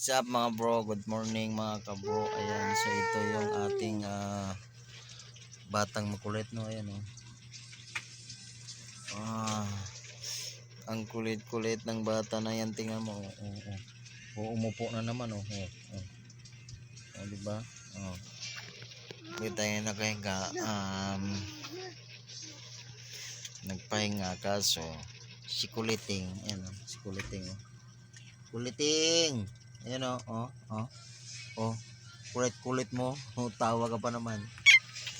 What's mga bro? Good morning mga kabro. Ayan, so ito yung ating ah, batang makulit no. Ayan oh. Ah, ang kulit-kulit ng bata na yan. Tingnan mo. Oh, oh, oh. Oh, umupo na naman oh. Oh, oh. oh di ba? Oh. Kita yung nakahinga. Um, nagpahinga kaso si kuliting. Ayan oh. Si kuliting oh. Kuliting! Ayan o, oh, oh, oh. Kulit-kulit mo. Oh, tawa ka pa naman.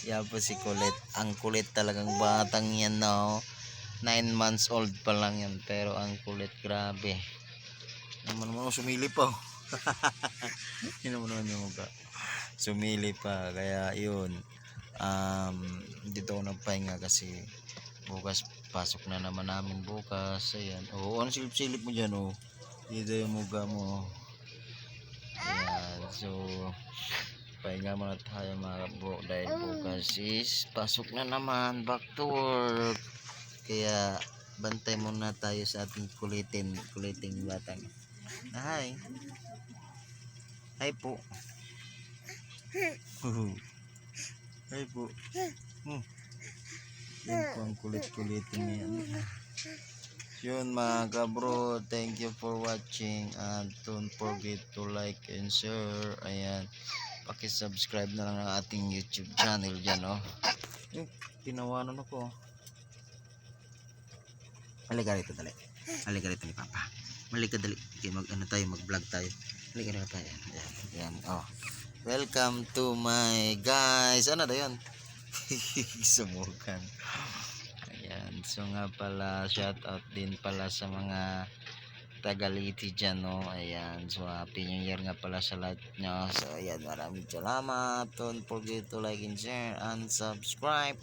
Yan po si kulit. Ang kulit talagang batang yan no. 9 months old pa lang yan. Pero ang kulit, grabe. Naman naman, oh, sumili pa. oh. Yun naman naman yung mukha. Sumili pa. Kaya yun. Um, dito ako nagpahinga kasi bukas pasok na naman namin bukas. Ayan. Oo, ano silip-silip mo dyan oh. Dito yung mukha mo. Ayan. So, pahinga muna tayo mga bro dahil bukas is pasok na naman back to work. Kaya bantay muna tayo sa ating kulitin, kuliting batang. Hi. Hi po. Hi po. Hmm. Yan po ang kulit-kulitin niya. Yun mga kabro, thank you for watching and don't forget to like and share. Ayan, paki-subscribe na lang ng ating YouTube channel dyan, oh. Eh, tinawanan ako. Halika rito, dali. Halika rito ni Papa. Halika dali. Okay, mag, ano tayo, mag-vlog tayo. Halika rito tayo. Ayan, ayan, oh. Welcome to my guys. Ano na yun? Sumukan. So nga pala, shout out din pala sa mga Tagaliti dyan, no? Ayan. So, happy new year nga pala sa lahat nyo. So, ayan. Maraming salamat. Don't forget to like and share and subscribe.